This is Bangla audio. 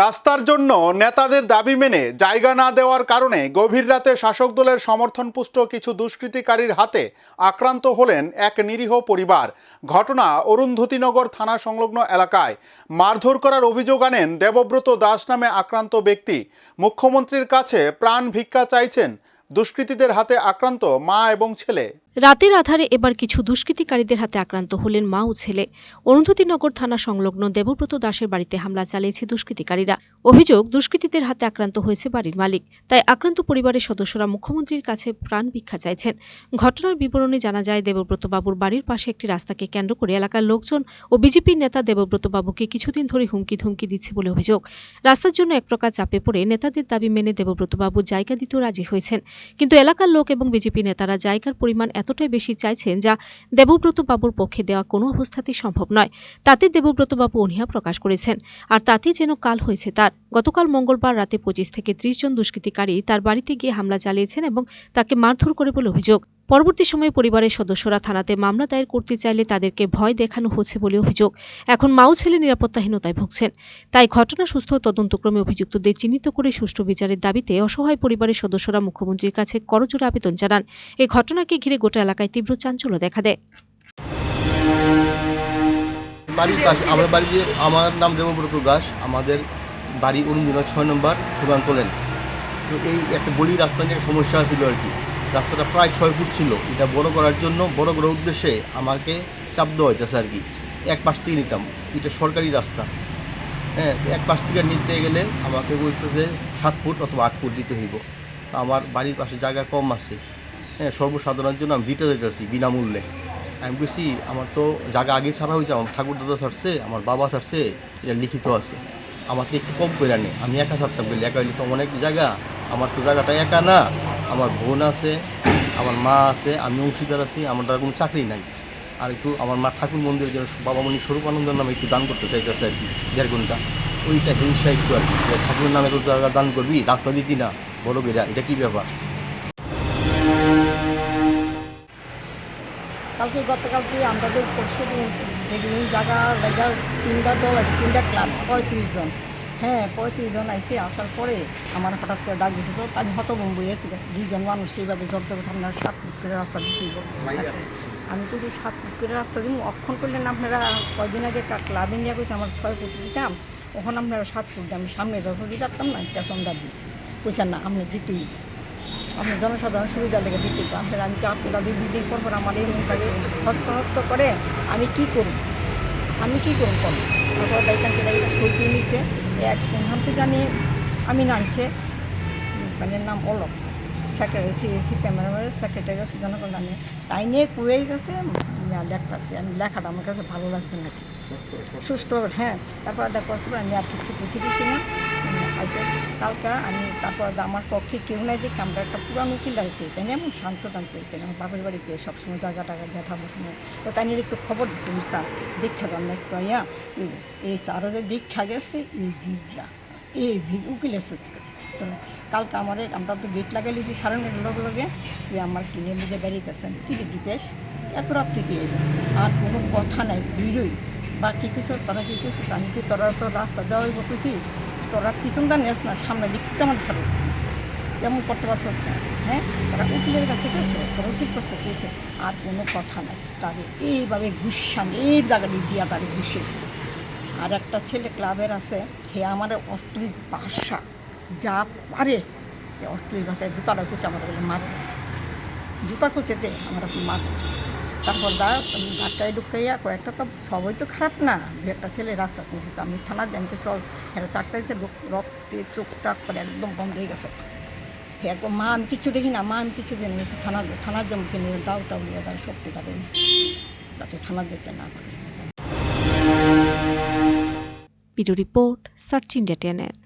রাস্তার জন্য নেতাদের দাবি মেনে জায়গা না দেওয়ার কারণে গভীর রাতে শাসক দলের সমর্থনপুষ্ট কিছু দুষ্কৃতিকারীর হাতে আক্রান্ত হলেন এক নিরীহ পরিবার। ঘটনা অরুন্ধতিনগর থানা সংলগ্ন এলাকায়। মারধর করার অভিযোগ আনেন দেবব্রত দাস নামে আক্রান্ত ব্যক্তি। মুখ্যমন্ত্রীর কাছে প্রাণ ভিক্ষা চাইছেন। দুষ্কৃতীদের হাতে আক্রান্ত মা এবং ছেলে। রাতের আধারে এবার কিছু দুষ্কৃতিকারীদের হাতে আক্রান্ত হলেন মা ও ছেলে। অরুন্ধতিনগর থানা সংলগ্ন দেবব্রত দাসের বাড়িতে হামলা চালিয়েছে দুষ্কৃতিকারীরা। অভিযোগ, দুষ্কৃতীদের হাতে আক্রান্ত হয়েছে বাড়ির মালিক। তাই আক্রান্ত পরিবারের সদস্যরা মুখ্যমন্ত্রীর কাছে প্রাণ ভিক্ষা চাইছেন। ঘটনার বিবরণে জানা যায় দেবব্রত বাবুর বাড়ির পাশে একটি রাস্তাকে কেন্দ্র করে এলাকার লোকজন ও বিজেপির নেতা দেবব্রত বাবুকে কিছুদিন ধরে হুমকি ধুমকি দিচ্ছে বলে অভিযোগ। রাস্তার জন্য এক প্রকার চাপে পড়ে নেতাদের দাবি মেনে দেবব্রত বাবু জায়গা দিতেও রাজি হয়েছেন। কিন্তু এলাকার লোক এবং বিজেপি নেতারা জায়গার পরিমাণ এতটাই বেশি চাইছেন যা দেবব্রত বাবুর পক্ষে দেওয়া কোনো অবস্থাতেই সম্ভব নয়। তাতে দেবব্রত বাবু অনীহা প্রকাশ করেছেন। আর তাতে যেন কাল হয়েছে তার। গতকাল মঙ্গলবার রাতে পঁচিশ থেকে ত্রিশ জন দুষ্কৃতিকারী তার বাড়িতে গিয়ে হামলা চালিয়েছেন এবং তাকে মারধর করে বলে অভিযোগ। পরবর্তী সময়ে পরিবারের সদস্যরা থানাতে মামলা দায়ের করতে চাইলে তাদেরকে ভয় দেখানো হচ্ছে বলে অভিযোগ। এখন মাও ছেলে নিরাপত্তাহীনতায় ভুগছেন। তাই ঘটনা সুস্থ তদন্তক্রমে অভিযুক্তদের চিহ্নিত করে সুষ্ঠু বিচারের দাবিতে অসহায় পরিবারের সদস্যরা মুখ্যমন্ত্রীর কাছে করজোড়ে আবেদন জানান। এই ঘটনাকে ঘিরে গোটা এলাকায় তীব্র চাঞ্চল্য দেখা দেয়। বাড়ির পাশে আমার বাড়িতে আমার নাম দেবব্রত দাস। আমাদের বাড়ি অরুণদিনা ছয় নম্বর সুগান্ত লেন তো এই একটা বলি রাস্তা নিয়ে সমস্যা ছিল আর কি। রাস্তাটা প্রায় ছয় ফুট ছিল। এটা বড় করার জন্য বড় করার উদ্দেশ্যে আমাকে চাপ দেওয়া হইতেছে আর কি। এক পাশ থেকে নিতাম। এটা সরকারি রাস্তা। হ্যাঁ এক পাশ থেকে নিতে গেলে আমাকে বলছে যে সাত ফুট অথবা আট ফুট দিতে হইব। আমার বাড়ির পাশে জায়গা কম আছে। হ্যাঁ সর্বসাধারণের জন্য আমি দিতে যেতেছি বিনামূল্যে। আমি বলছি, আমার তো জায়গা আগে ছাড়া হয়েছে। আমার ঠাকুর দাদা ছাড়ছে, আমার বাবা ছাড়ছে, এটা লিখিত আছে। আমাকে একটু কম করে আনে আমি একা ছাড়তাম বলি একা তো অনেক জায়গা আমার তো জায়গাটা একা না, আমার বোন আছে, আমার মা আছে, আমি অংশীদার আছি, আমার তার কোনো চাকরি নাই। আর একটু আমার মা ঠাকুর মন্দিরের জন্য বাবামণি স্বরূপানন্দের নামে একটু দান করতে চাইতেছে আর কি, দেড় ঘণ্টা। ওইটা হিংসা একটু আর কি ঠাকুরের নামে তো জায়গা দান করবি দিতি না, বড় বেড়া, এটা কী ব্যাপার? কালকে, গতকালকে আমাদের পরশু দিন জায়গা তিনটা দল আছে, তিনটা ক্লাব, পঁয়ত্রিশ জন। হ্যাঁ পঁয়ত্রিশ জন আইসে আসার পরে আমার হঠাৎ করে ডাক দিয়েছে তো আমি হতভম্ব হয়েছি দুইজন মানুষ সেইভাবে জব দেবো আপনারা সাত ফুট করে রাস্তা দিতে আমি তো যে সাত ফুট করে রাস্তা দিন অক্ষণ করলেন আপনারা কয়দিন আগে? ক্লাবে নিয়ে গেছে আমার ছয় ফুট দিতাম। ওখানে আপনারা সাত ফুট দিয়ে আমি সামনে দশ ফুট দিতাম না পেছন দাবি কইছেন না আপনি দিতেই আপনি জনসাধারণ সুবিধা লেগে দিতে আপনার আমি তো আপনারা দুই দিন পর পর আমার এই মুখটাকে হস্ত হস্ত করে আমি কি করব? আমি কি করব কম তারপর দেখেন সেটা এটা নিছে। এক হাতে জানি আমি নামছে মানে নাম অলক সেক্রেটারি ক্যামেরাম্যান সেক্রেটারি জনগণ জানে তাই নিয়ে কুয়ে গেছে লেখতেছে আমি লেখাটা আমার কাছে ভালো লাগছে নাকি সুস্থ হ্যাঁ তারপর দেখো আমি আর কিছু বুঝে দিচ্ছি না আছে কালকে আমি তারপর আমার পক্ষে কেউ নাই দেখে আমরা একটা পুরানো কিল আছে তাই আমি শান্ত টান করতেন আমার বাপের বাড়িতে সবসময় জায়গা টাকা জ্যাঠা বসময় তো তাই নিয়ে একটু খবর দিচ্ছে স্যার, দীক্ষা না একটু আইয়া এই- স্যারও যে দীক্ষা গেছে, এই জিদলা এই জিদ উকিল এসেছে কালকে আমার আমরা তো গেট লাগাইছি সারানোর লগে লগে। যে আমার কিনে বুঝে বেরিয়েছেন কি দীপেশ এত রাত থেকে এসে আর কোনো কথা নাই ভিড়ই বা কি কিছু, তোরা কি কিছু আমি কি তোরা তো রাস্তা দেওয়া হইব কিছু তোরা পিছনটা নেস না সামনে দিকটা আমার ছাড়িস না তেমন করতে পারছিস না হ্যাঁ? তারা উকিলের কাছে গেছে, তোরা উকিল করছে, গেছে। আর কোনো কথা নাই। তাদের এইভাবে গুসান এই জায়গাটি দিয়া তাদের গুছিয়েছে আর একটা ছেলে ক্লাবের আছে হে আমার অশ্লীল ভাষা যা পারে অশ্লীল ভাষায় জুতাটা কুচে আমার বলে মার জুতা কুচেতে আমার মার তারপর দা ধাক্কায় ঢুকাইয়া কয়েকটা তো সবই তো খারাপ না। দু একটা ছেলে রাস্তা তো আমি থানা আমাকে চল এরা এসে রক্তে চোখ টাক করে একদম বন্ধ হয়ে গেছে। হে একদম মা, আমি কিছু দেখি না, মা, আমি কিছু দেখি না। থানা থানার জমকে নিয়ে দাও টাও নিয়ে দাও সত্যি তাদের যাতে থানা যেতে না পারে রিপোর্ট, সার্চ ইন্ডিয়া টিএনএন।